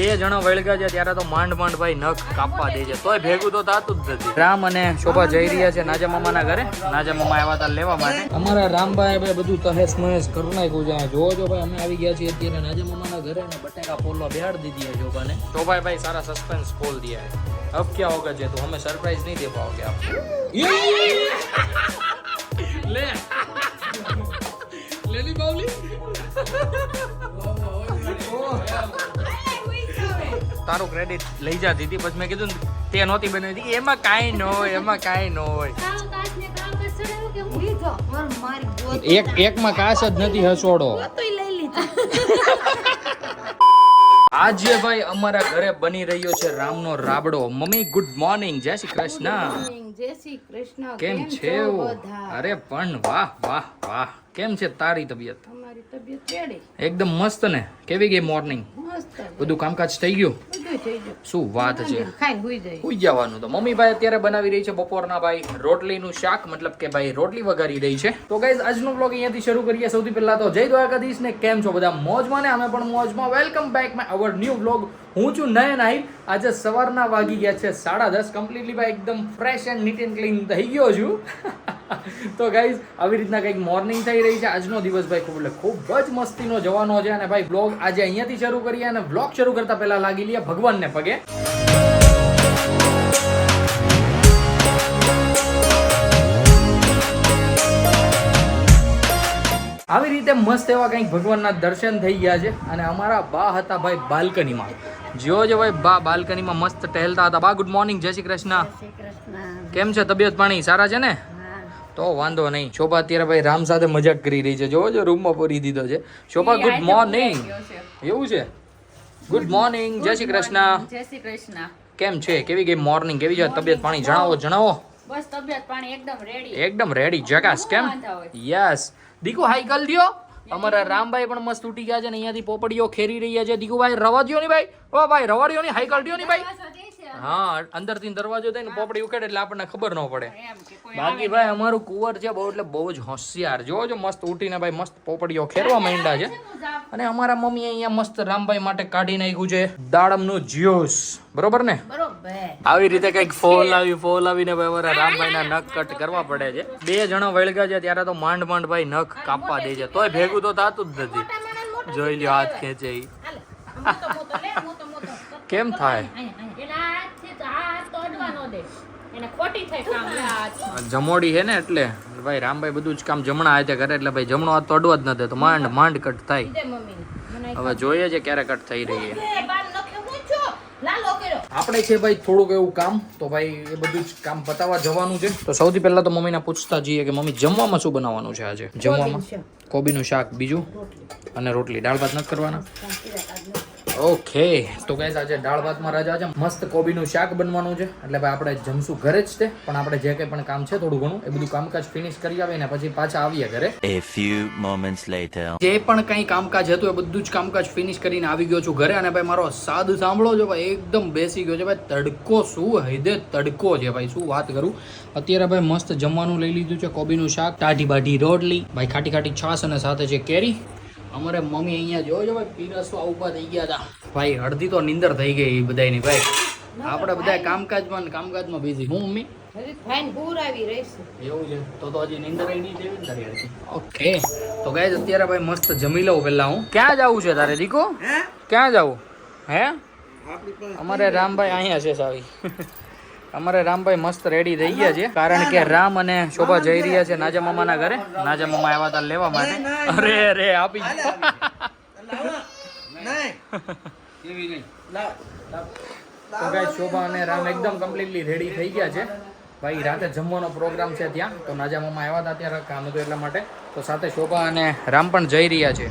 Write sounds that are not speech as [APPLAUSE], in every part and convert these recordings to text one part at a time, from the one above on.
બે જણા વળગ્યા છે ત્યારે તો માંડ માંડ ભાઈ નખ કાપવા દે છે તોય ભેગું તો થતું જ નથી રામ અને શોભા જઈ રહ્યા છે નાજા મામાના ઘરે નાજા મામા આવ્યા હતા લેવા માટે અમારા રામભાઈ ભાઈ બધું તહેસ મહેસ કરી નાખ્યું છે જોવો છો ભાઈ અમે આવી ગયા છીએ અત્યારે નાજા મામાના ઘરે અને બટેકા ફોલો બેહાડ દીધી है શોભાને શોભાઈ ભાઈ સારા સસ્પેન્સ खोल दिया है अब क्या होगा जे तो हमें सरप्राइज नहीं दे पाओगे आप ले लेली बावली તારું ક્રેડિટ લઈ જતી હતી પછી મેં કીધું તે નહોતી બનાવી હતી એમાં કાંઈ ન હોય એમાં કાંઈ ન હોય. એક એકમાં કાશ જ નથી હસોડો આજે ભાઈ અમારા ઘરે બની રહ્યો છે રામનો રાબડો. મમ્મી ગુડ મોર્નિંગ જય શ્રી કૃષ્ણ. જય શ્રી કૃષ્ણ. કેમ છે? અરે પણ વાહ વાહ વાહ. કેમ છે તારી તબિયત? તબિયત એકદમ મસ્ત ને. કેવી ગઈ મોર્નિંગ બધું કામકાજ થઈ ગયું? શું વાત છે? હુઈ જવાનું તો. મમ્મી ભાઈ અત્યારે બનાવી રહી છે બપોરના ભાઈ રોટલીનું શાક મતલબ કે ભાઈ રોટલી વઘારી રહી છે. તો ગાઈઝ આજનો બ્લોગ અહીંયાથી શરૂ કરીએ. સૌથી પહેલા તો જય દ્વારકાધીશ ને કેમ છો બધા? મોજમાં ને અમે પણ મોજમાં. Welcome back my our new blog હું છું નયન આઈ આજે સવારના વાગી ગયા છે સાડા દસ. કમ્પ્લીટલી ભાઈ એકદમ fresh and neat and clean થઈ ગયો છું. તો ગાઈઝ આવી રીતના કંઈક મોર્નિંગ થઈ રહી છે. આજનો દિવસ ભાઈ ખૂબ એટલે ખૂબ જ મસ્તીનો જવાનો છે અને ભાઈ બ્લોગ આજે અહીંયાથી શરૂ કરીએ અને બ્લોગ શરૂ કરતા પહેલાં લાગી લઈએ ભગવાનને પગે. આવી રીતે મસ્ત એવા કંઈક ભગવાનના દર્શન થઈ ગયા છે અને અમારા બા હતા ભાઈ બાલ્કનીમાં. જો જો ભાઈ બા બાલ્કનીમાં મસ્ત ટહેલતા હતા. બા ગુડ મોર્નિંગ જય શ્રી કૃષ્ણ. કેમ છે તબિયત પાણી? સારા છે ને? તો વાંધો નહીં. શોભા અત્યારે ભાઈ રામ સાથે મજાક કરી રહી છે. જોવો જો રૂમમાં પૂરી દીધો છે. શોભા ગુડ મોર્નિંગ એવું છે? ગુડ મોર્નિંગ જય શ્રી કૃષ્ણ. જય શ્રી કૃષ્ણ. કેમ છે? કેવી ગઈ મોર્નિંગ કેવી છે? તબિયત પાણી જણાવો જણાવો. બસ તબિયત પાણી એકદમ રેડી એકદમ રેડી જગાસ કેમ? યસ દીકુ હાઈ કલ દિયો. અમારા રામભાઈ પણ મસ્ત ઉઠી ગયા છે ને અહીંયાથી પોપડીઓ ખેરી રહ્યા છે. દીકુભાઈ રવા દ્યો ની ભાઈ ઓ ભાઈ રવા દ્યો ની હાઈ કલ દ્યો ની ભાઈ હા અંદરથી દરવાજો થાય ને પોપડી ઉકેડે એટલે આપણને ખબર ન પડે. બાકી ભાઈ અમારું કુંવર છે બહુ એટલે બહુ જ હોશિયાર. જોવો જો મસ્ત ઉઠીને ભાઈ મસ્ત પોપડીઓ ખેરવા માંડ્યા છે. અને અમારા મમ્મી અહીંયા મસ્ત રામભાઈ માટે કાઢી નાખ્યું છે દાડમનું જ્યુસ. બરોબર ને? આવી રીતે કંઈક ફોલ આવી ફોલ આવીને ભાઈ અમારા રામભાઈના નખ કટ કરવા પડે છે. બે જણા વળગ્યા છે ત્યારે તો માંડ માંડ ભાઈ નખ કાપવા દે છે. તોય ભેગું તો થતું જ નથી. જોઈ લ્યો હાથ ખેંચે કેમ થાય? તો ન દે. જમોડી છે ને એટલે ભાઈ રામભાઈ બધું જ કામ જમણા હાથે કરે એટલે ભાઈ જમણો હાથ તો અડવા જ ન દે તો માંડ માંડ કટ થાય. હવે જોઈએ છે ક્યારે કટ થઈ રહી છે. હું આપણે છે ભાઈ થોડુંક એવું કામ તો ભાઈ એ બધું જ કામ પતાવવા જવાનું છે. તો સૌથી પહેલા તો મમ્મીને પૂછતા જઈએ કે મમ્મી જમવામાં શું બનાવવાનું છે આજે? જમવામાં? કોબીનું શાક બીજું? અને રોટલી. દાળ ભાત નથી કરવાના? ઓકે. તો ગાઈઝ આજે દાળ ભાતમાં રજા છે. મસ્ત કોબીનું શાક બનવાનું છે. એટલે ભાઈ આપણે જમશું ઘરે જ તે. પણ આપણે જે કંઈ પણ કામ છે થોડું ઘણું એ બધું કામકાજ ફિનિશ કરી આવીને પછી પાછા આવીએ ઘરે. A few moments later. જે પણ કંઈ કામકાજ હતું એ બધું જ કામકાજ ફિનિશ કરીને આવી ગયો છું ઘરે. અને ભાઈ મારો સાદ સાંભળો છો ભાઈ એકદમ બેસી ગયો છે ભાઈ. તડકો શું હૈદે તડકો છે ભાઈ શું વાત કરું? અત્યારે ભાઈ મસ્ત જમવાનું લઈ લીધું છે કોબીનું શાક. ટાઢી બાઢી રોટલી. ભાઈ ખાટી ખાટી છાશ અને સાથે છે કેરી. અમારે મમ્મી અહીંયા જોયો છો ભાઈ પીરસવા ઊભા થઈ ગયા હતા. ભાઈ અડધી તો નિંદર થઈ ગઈ એ બધાની ભાઈ. આપણે બધા કામકાજમાં ને કામકાજમાં બિઝી હું મમ્મી? એવું છે? તો તો હજી નીંદર નહીં જેવી ઓકે. તો ગાઈઝ અત્યારે ભાઈ મસ્ત જમી લઉં પહેલા હું. ક્યાં જવું છે તારે દીકો? ક્યાં જવું? હે? અમારે રામભાઈ અહીંયા છે સાવી. અમારે રામભાઈ મસ્ત રેડી થઈ ગયા છે. કારણ કે રામ અને શોભા જઈ રહ્યા છે નાજા મામાના ઘરે. નાજા મામા આવ્યા હતા લેવા માટે. અરે અરે આપી તો ગાઈઝ શોભા અને રામ એકદમ કમ્પ્લીટલી રેડી થઈ ગયા છે. ભાઈ રાતે જમવાનો પ્રોગ્રામ છે ત્યાં. તો નાજા મામા આવ્યા હતા ત્યારે કામ હતું એટલા માટે. તો સાથે શોભા અને રામ પણ જઈ રહ્યા છે.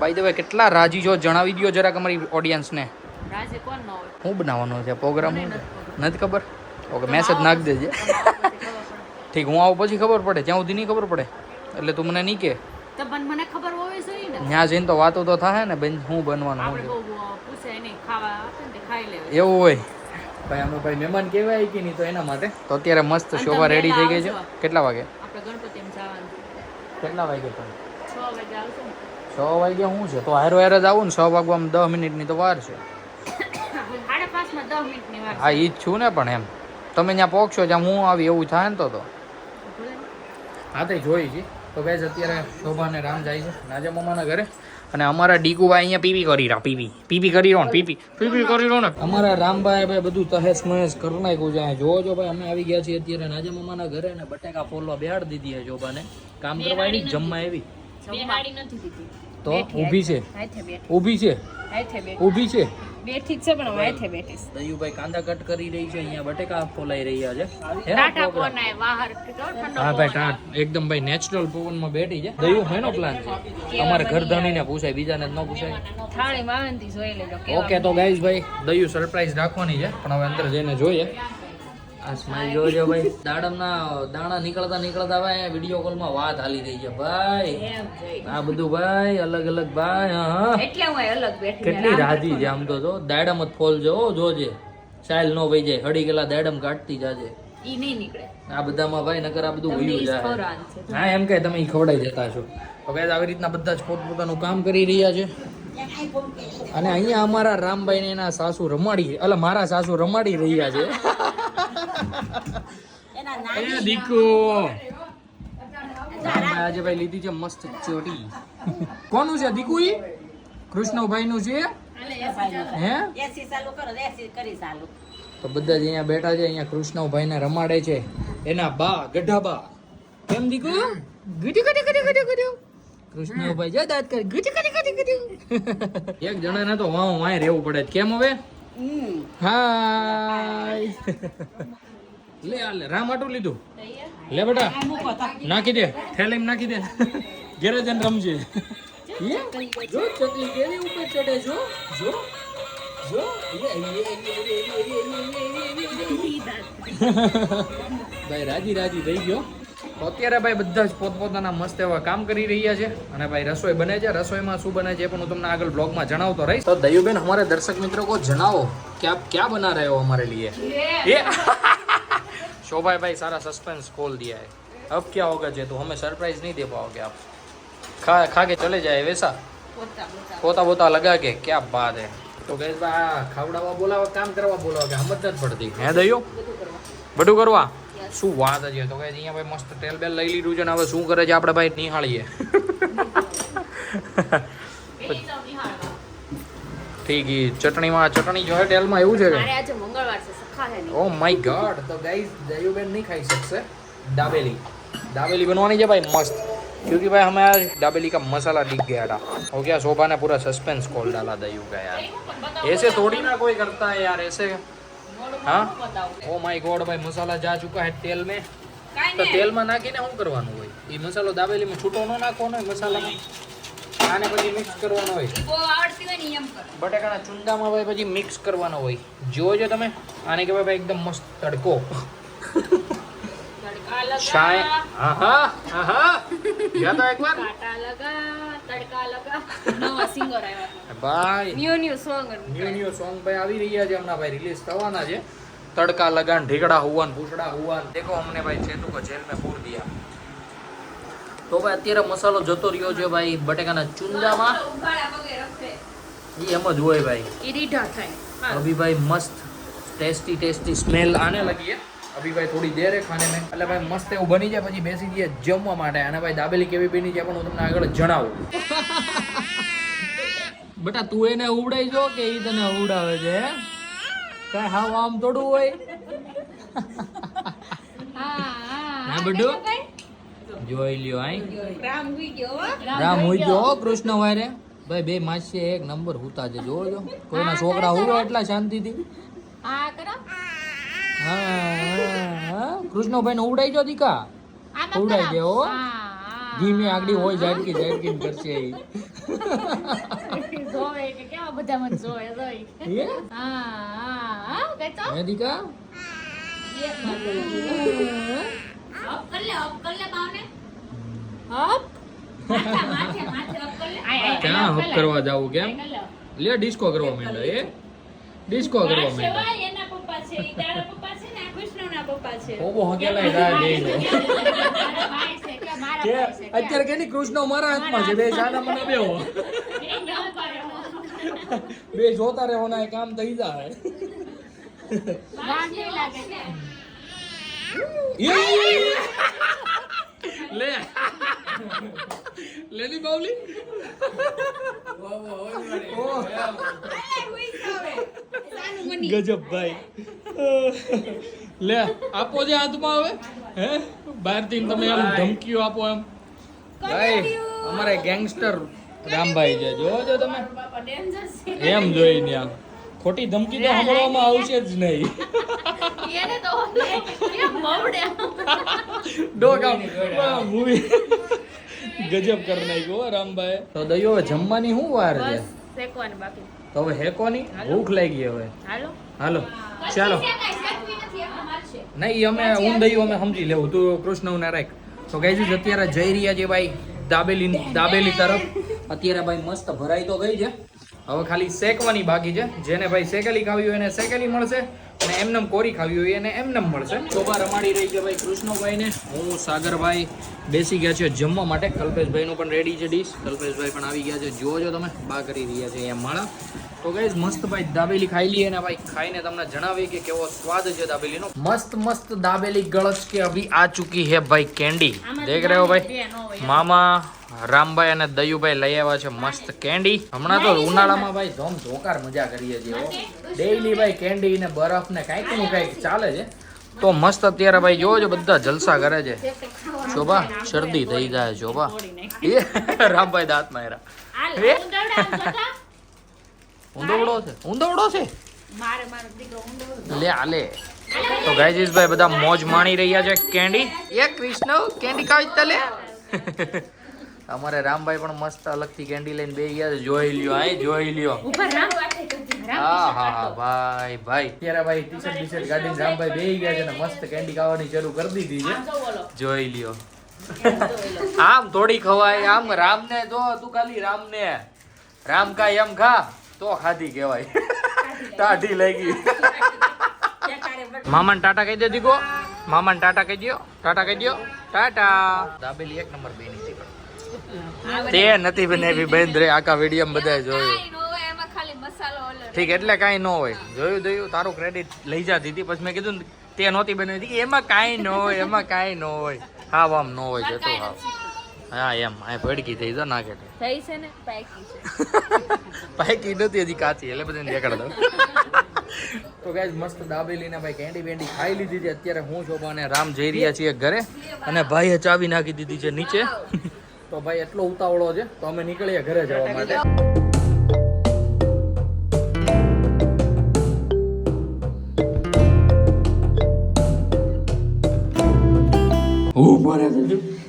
ભાઈ દવે કેટલા રાજી જો જણાવી દો જરાક અમારી ઓડિયન્સને રાજે કોણ ન હોય? શું બનાવવાનો છે? પ્રોગ્રામ નથી ખબર? ઓકે મેસેજ નાખ દેજે. ઠીક હું આવું પછી ખબર પડે. ત્યાં સુધી નહીં ખબર પડે. એટલે તું મને નહીં કે. મને ખબર હોવી જોઈએ ને. ત્યાં જઈને તો વાતો તો થાય ને બેન હું બનવાનું લેવાય એવું હોય. ભાઈ અમે ભાઈ મહેમાન કહેવાય કે નહીં તો એના માટે? તો અત્યારે મસ્ત શોભા રેડી થઈ ગઈ છે. કેટલા વાગે? આપણે ગણપતિમાં જવાનું. કેટલા વાગે પણ? છ વાગે ને. છ વાગે શું છે? તો હારો હારે જ આવું ને. છ વાગવામાં દસ મિનિટની તો [COUGHS] વાર છે. હા ઈ જ છું ને પણ એમ. તમે ત્યાં પહોંચશો જ્યાં હું આવી એવું થાય ને તો તો. હા તે જોઈ છે. તો ગાઈઝ અત્યારે શોભા ને રામ જાય છે નાજા મામાના ઘરે. અને અમારા ડીકુભાઈ અહીંયા પીપી કરી રહ્યા પીપી. પીપી કરી રહ્યો ને પીપી. પીપી કરી રહ્યો ને. અમારા રામભાઈ ભાઈ બધું તહેસ મહેસ કરી નાખ્યું છે. જોવો જો ભાઈ અમે આવી ગયા છીએ અત્યારે નાજા મામાના ઘરે ને બટેકા ફોલવા બેહાડી દીધી છે શોભાને. કામ કરવાની જમવા એવી બેહાડી નથી દીધી. તો ઊભી છે. ઊભી છે. ઊભી છે. બેઠી છે પણ હું હાથે બેઠીશ દયુભાઈ કાંદા કટ કરી રહી છે અહીંયા બટેકા ફોલાઈ રહ્યા છે. ટાટા? કોનાય બહાર ઠંડો હા ભાઈ ટાટ. એકદમ ભાઈ નેચરલ પવનમાં બેઠી છે. દયું હેનો પ્લાન છે? અમારે ઘર ધણીને પૂછાય બીજાને જ ન પૂછાય. થાળી આવે જોઈ લેજો ઓકે તો ગાઈઝ ભાઈ દયુ સરપ્રાઈઝ રાખવાની છે પણ હવે અંદર જઈને જોઈએ. આ સ્માઈલ જોજો ભાઈ. દાડમના દાણા નીકળતા નીકળતા ભાઈ વીડિયો કોલમાં વાત હાલી રહી છે ભાઈ. આ બધું ભાઈ અલગ અલગ ભાઈ હા એટલે હું અલગ બેઠી કેટલી રાજી છે આમ તો જો. દાડમ જ ફોલ જો જોજે. સાયલ નો વહી જાય. હડી ગયેલા દાડમ કાઢતી જાજે. ઈ નહીં નીકળે. આ બધામાં ભાઈ નકર આ બધું વયું જાય હા એમ કે તમે ખવડાઈ જતા છો. તો આવી રીતના બધા જ પોતપોતાનું કામ કરી રહ્યા છે. અને અહીંયા અમારા રામભાઈ ને એના સાસુ રમાડી એટલે મારા સાસુ રમાડી રહ્યા છે. એ દીકુ આજે ભાઈ લીધી છે મસ્ત ચોટી. કોનું છે દીકુ ઈ કૃષ્ણભાઈ નું છે? હે? એસી ચાલુ કરો એસી કરી ચાલુ તો બધા જ અહીંયા બેઠા છે અહીંયા કૃષ્ણભાઈ ને રમાડે છે. એના બા ગઢા બા. કેમ દીકુ? ગુડી ગુડી ગુડી ગુડી ગુડી કૃષ્ણભાઈ જો દાદ કરે. ગુડી ગુડી ગુડી ગુડી એક જણા ને તો વાહ વાહ રહેવું પડે કેમ હવે? હાય. લે લે રામાટું લીધું લે બેટા નાખી દે થેલીમ નાખી દે ઘેરે જઈને રમજે ભાઈ રાજી રાજી થઈ ગયો અત્યારે ભાઈ બધા જ પોતપોતાના મસ્ત એવા કામ કરી રહ્યા છે અને ભાઈ રસોઈ બને છે રસોઈમાં શું બને છે પણ હું તમને આગળ બ્લોગમાં જણાવતો રહીશ તો દયુબેન અમારે દર્શક મિત્રો કો જણાવો કે આપ ક્યાં બના રહ્યો અમારે લીએ शोभा भाई सारा सस्पेंस खोल दिया है अब क्या होगा जे तो हमें सरप्राइज नहीं दे पाओगे आप खा खा के चले जाए वैसा પોતા પોતા પોતા પોતા લગા કે क्या बात है તો ગેસ બા ખાવડાવવા બોલાવા કામ કરવા બોલાવા કે સમજ નથી પડતી હે દયો બધું કરવા શું વાત છે તો ગેસ અહીંયા ભાઈ મસ્ત તેલ બેલ લઈ લીધું છે ને હવે શું કરે છે આપણે ભાઈ નિહાળીએ એની તો નિહાળવા. ઠીક ઈ ચટણીમાં ચટણી જો તેલમાં એવું છે કે મારે આજે મંગળવાર છે સખા છે ઓ માય ગોડ. તો ગાઈઝ દયુબેન નહીં ખાઈ શકશે. દાબેલી. દાબેલી બનવાની છે ભાઈ મસ્ત. क्योंकि भाई हमारे डाबेली का मसाला दिख गया था हो गया शोभा ने पूरा सस्पेंस खोल डाला दयू का यार ऐसे थोड़ी ना कोई करता है यार ऐसे हाँ ओ माय गॉड भाई મસાલા જા ચૂકા હે તેલ મે તો તેલમાં નાખીને શું કરવાનું હોય? એ મસાલો દાબેલીમાં છૂટો ન મસાલા મસાલામાં આને પછી મિક્સ કરવાનો હોય. બહુ આવડતી હોય ને એમ કરો. બટાકાના ચુંદામાં ભાઈ પછી મિક્સ કરવાનો હોય. જોજો તમે આને કહેવાય ભાઈ એકદમ મસ્ત તડકો. તડકા લગા. શાય આહા આહા. યા તો એકવાર? કાટા લગા તડકા લગા. નવો સિંગર આવ્યો ભાઈ. New new song new new song ભાઈ આવી રહ્યા છે હમણાં ભાઈ રિલીઝ થવાના છે. તડકા લગાન ઢીકડા હુવાન પૂછડા હુવાન. દેખો અમને ભાઈ ચેતુ કો જેલ મે પૂર દિયા. તો ભાઈ અત્યારે મસાલો જતો રહ્યો છે ભાઈ બટેકાના ચુંદામાં. એ એમ જ હોય ભાઈ. રીઢા અભિભાઈ મસ્ત ટેસ્ટી ટેસ્ટી સ્મેલ આને લાગીએ અભિભાઈ થોડી દે રે ખાને મેં. એટલે ભાઈ મસ્ત એવું બની જાય પછી બેસી જઈએ જમવા માટે. અને ભાઈ દાબેલી કેવી બની જાય પણ હું તમને આગળ જણાવું. [LAUGHS] બેટા તું એને ઉડાઈ જો કે એ તને ઉડાવે છે કઈ હાવ આમ થોડું હોય? હા બધું જોઈ લ્યો આઈ. રામ હુઈ ગયો હો. રામ હોય ગયો કૃષ્ણ વારે ભાઈ બે માસી એક નંબર હુતા છે જોજો કોઈના છોકરા હુવે એટલા શાંતિથી. હા કરો. હા કૃષ્ણભાઈ ને ઉડાઈ જો દીકા. ઉડાઈ. ગયો હો. હા, હા. ધીમે આગળી હોય જાડકી જાડકી કરશે. જોવે કે કેવા બધા મને જોવે જોઈ. હા? હા હા હે. દીકા? અપ કર લે અપ કર લે બાવને હપ માથે માથે માથે અપ કર લે આય આય ક્યાં હપ કરવા જાવું કેમ લે ડિસ્કો કરવા માંડો એ? ડિસ્કો કરવા માંડો એના પપ્પા છે ઈ તારા પપ્પા છે ને આ કૃષ્ણના પપ્પા છે. ઓબો હકેલાય રાહ જઈ લો મારા ભાઈ છે કે મારા કે ભાઈ છે અત્યારે કેની કૃષ્ણ મારા હાથમાં છે બે સાડા મને પાડે. બે જોતા રહેવાના એ કામ થઈ જાય. લાગે લે. લેની બાવલી? ગજબ ભાઈ. લે આપો જે હાથમાં હવે હે? બહારથી તમે એમ ધમકીઓ આપો એમ. ભાઈ અમારે ગેંગસ્ટર રામભાઈ છે. જોવો જો તમે. બાપા ડેન્જર છે. એમ જોઈ આમ. ખોટી ધમકી તો સાંભળવામાં આવશે જ નહીં. તો કેમ મવડે મૂવી ગજબ કરી નાખ્યો રામભાઈ તો દયો હવે જમવાની શું વાર છે? શેકવાની બાકી. તો હવે હેકોની ભૂખ લાગી હવે. હાલો. હાલો ચાલો. નહીં અમે હું દયું અમે સમજી લેવું. તું કૃષ્ણ ના રાખ. તો ગાઈઝ અત્યારે જઈ રહ્યા છે ભાઈ દાબેલી દાબેલી તરફ. અત્યારે ભાઈ મસ્ત ભરાઈ તો ગઈ છે. હવે ખાલી શેકવાની બાકી છે. જેને ભાઈ શેકેલી ખાવી હોય એને શેકેલી મળશે અને એમનેમ કોરી ખાવી હોય એને એમનેમ મળશે. શોભા રમાડી રહી છે ભાઈ કૃષ્ણભાઈને. હું સાગરભાઈ બેસી ગયા છે જમવા માટે. કલ્પેશભાઈનું પણ રેડી છે ડીશ કલ્પેશભાઈ પણ આવી ગયા છે. જુઓ છો તમે, બા કરી રહ્યા છે એમ માળા. તો ગાઈઝ મસ્ત ભાઈ દાબેલી ખાઈ લઈએ ને ભાઈ. ખાઈને તમને જણાવી કે કેવો સ્વાદ છે દાબેલીનો. મસ્ત મસ્ત દાબેલી ગળચ કે અભી આ ચુકી હે ભાઈ કેન્ડી. દેખ રહ્યો ભાઈ? મામા રામભાઈ અને દયુભાઈ લઈ આવ્યા છે મસ્ત કેન્ડી. હમણાં તો ઉનાળામાં ભાઈ ધોમ ધોકાર મજા કરીએ છીએ ડેઈલી ભાઈ કેન્ડી ને બરફ ને કાંઈકનું કાંઈક ચાલે છે. તો મસ્ત અત્યારે ભાઈ જોવો છો બધા જલસા કરે છે. શોભા શરદી થઈ જાય શોભા. [LAUGHS] રામભાઈ દાંત માર્યા હાલ એ? ઉંદરડા આમ જોતા? ઊંધોવડો છે. ઊંધોવડો છે? મારે મારો દીકરો ઊંડો લે આલે તો ગાઈઝ ભાઈ બધા મોજ માણી રહ્યા છે. કેન્ડી એ કૃષ્ણ કેન્ડી ખાવી તલે. [LAUGHS] અમારે રામભાઈ પણ મસ્ત અલગથી કેન્ડી લઈને બે ગયા છે. જોઈ લ્યો આય જોઈ લ્યો. ઉપર રામ હા હા હા ભાઈ ભાઈ. અત્યારે ભાઈ ટી શર્ટ ટી શર્ટ કાઢીને રામભાઈ બે ગયા છે ને મસ્ત કેન્ડી ખાવાની શરૂ કરી દીધી છે. આમ જો બોલો. જોઈ લ્યો. આમ થોડી ખવાય. આમ રામને જો તું ખાલી રામને. રામ કા એમ ખા. તો ખાધી કહેવાય. ટાઢી લાગી. મામાને ટાટા કહી દે દીકો મામાને ટાટા કહી દો ટાટા કહી દો ટાટા. દાબેલી એક નંબર બેની હતી તે નથી બનાવી બેન રે આખા વીડિયો બધાએ જોયું. એમાં ખાલી મસાલો ઓલો ઠીક એટલે કાંઈ ન હોય. જોયું જોયું તારું ક્રેડિટ લઈ જતી હતી પછી મેં કીધું તે નહોતી બનાવી હતી એમાં કાંઈ ન હોય એમાં કાંઈ ન હોય. હા આમ ન હોય જતો હા હા એમ. આ ભડકી થઈ તો ના તે. થઈ છે ને પાકી છે. [LAUGHS] પાકી નથી હજી કાચી એટલે બધાને દેખાડ દઉં. તો ગાઈઝ મસ્ત દાબેલી ને ભાઈ કેન્ડી બેન્ડી ખાઈ લીધી છે. અત્યારે હું શોભા અને રામ જઈ રહ્યા છીએ ઘરે. અને ભાઈએ ચાવી નાખી દીધી છે નીચે. તો ભાઈ એટલો ઉતાવળો છે તો અમે નીકળીએ ઘરે જવા માટે. ઉપર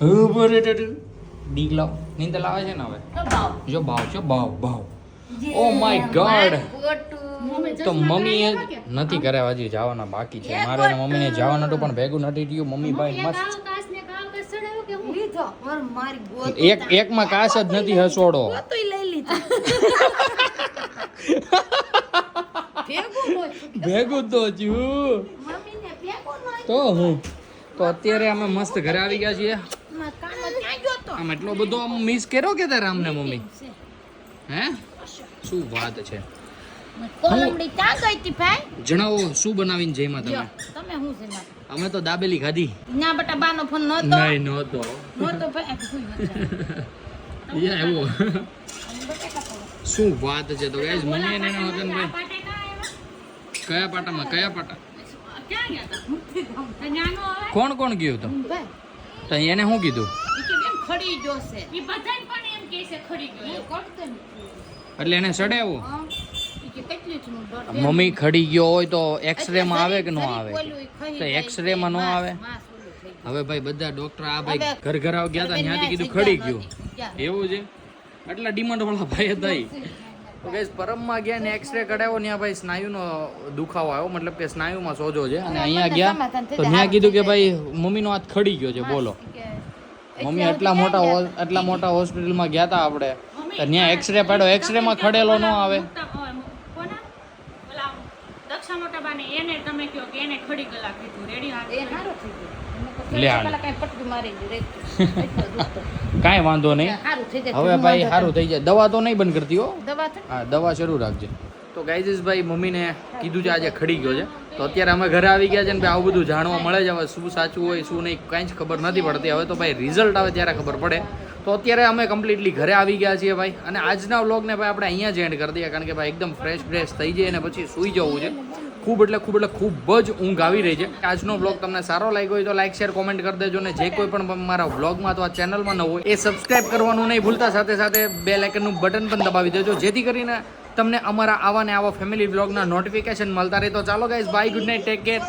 ડીક લાવ. નીંદર લાવે છે ને હવે? જો ભાવ છે ભાવ ભાવ. ઓ માય ગોડ તો મમ્મીએ નથી કરે હજી જવાના બાકી છે. મારે ને મમ્મીને જવાનું હતું પણ ભેગું નથી થયું. મમ્મી ભાઈ મસ્ત. એક એકમાં કાશ જ નથી હસોડો [LAUGHS] ભેગું તો છું તો હું? તો અત્યારે અમે મસ્ત ઘરે આવી ગયા છીએ. આમ એટલો બધો આમ મિસ કર્યો કે તારે આમને મમ્મી? હે? શું વાત છે. કોલમડી ક્યાં ગઈ હતી ભાઈ? જણાવો શું બનાવીને જઈમાં તમે? અમે તો દાબેલી ખાધી. ના બટા બાનો ફોન નતો નહીં નહોતો નતો ભાઈ [LAUGHS] યા એવો. [LAUGHS] શું વાત છે તો ગાઈઝ મમ્મી અને એના વગર ભાઈ. કયા પાટામાં કયા પાટા? કોણ કોણ ગયું તો એને શું કીધું? ખડી જોશે. ઈ બધાને પણ એમ કહે છે ખડી ગયો. એટલે એને ડોટ મમ્મી ખડી ગયો હોય તો એક્સરે માં આવે કે ન આવે? તો એક્સરે માં ન આવે? હવે ભાઈ બધા ડોક્ટર આ ભાઈ ઘર ઘર આવ ગયા હતા ત્યાંથી કીધું ખડી ગયું. એવું છે? એટલા ડિમાન્ડ વાળા ભાઈ હતા ઈ. તો ગાઈસ પરમમાં ગયા ને એક્સરે કઢાવ્યો ત્યાં ભાઈ સ્નાયુનો દુખાવો આવ્યો મતલબ કે સ્નાયુમાં સોજો છે. અને અહીંયા ગયા. તો ત્યાં કીધું કે ભાઈ મમ્મીનો હાથ ખડી ગયો છે બોલો. મમ્મી એટલા મોટા એટલા મોટા હોસ્પિટલમાં ગયા હતા આપણે. તો ત્યાં એક્સરે પાડ્યો. એક્સરે માં ખડેલો ન આવે. કઈ [LAUGHS] વાંધો નહીં. હવે ભાઈ સારું થઈ જાય. દવા તો નહીં બંધ કરતી હો? હા દવા શરૂ રાખજે. તો ગાઈઝ ભાઈ મમ્મીને કીધું છે, આજે ખડી ગયો છે. તો અત્યારે અમે ઘરે આવી ગયા છે ને આવું બધું જાણવા મળે છે, હવે શું સાચું હોય, શું નહીં, કાંઈ જ ખબર નથી પડતી. હવે તો ભાઈ રિઝલ્ટ આવે ત્યારે ખબર પડે. તો અત્યારે અમે કમ્પ્લીટલી ઘરે આવી ગયા છીએ ભાઈ. અને આજના વ્લોગને ભાઈ, આપણે અહીંયા જ એન્ડ કરી દઈએ, કારણ કે ભાઈ, એકદમ ફ્રેશ ફ્રેશ થઈ જાય અને પછી સૂઈ જવું છે. ખૂબ એટલે ખૂબ એટલે ખૂબ જ ઊંઘ આવી રહી છે. આજનો બ્લોગ તમને સારો લાગ્યો હોય તો લાઇક શેર કોમેન્ટ કરી દેજો ને જે કોઈ પણ મારા બ્લોગમાં અથવા ચેનલમાં ન હોય, એ સબસ્ક્રાઇબ કરવાનું નહીં ભૂલતા. સાથે સાથે બે લાઇકનનું બટન પણ દબાવી દેજો, જેથી કરીને તમને અમારા આવા ને આવા ફેમિલી બ્લોગના નોટિફિકેશન મળતા રહે. તો ચાલો guys bye good night take care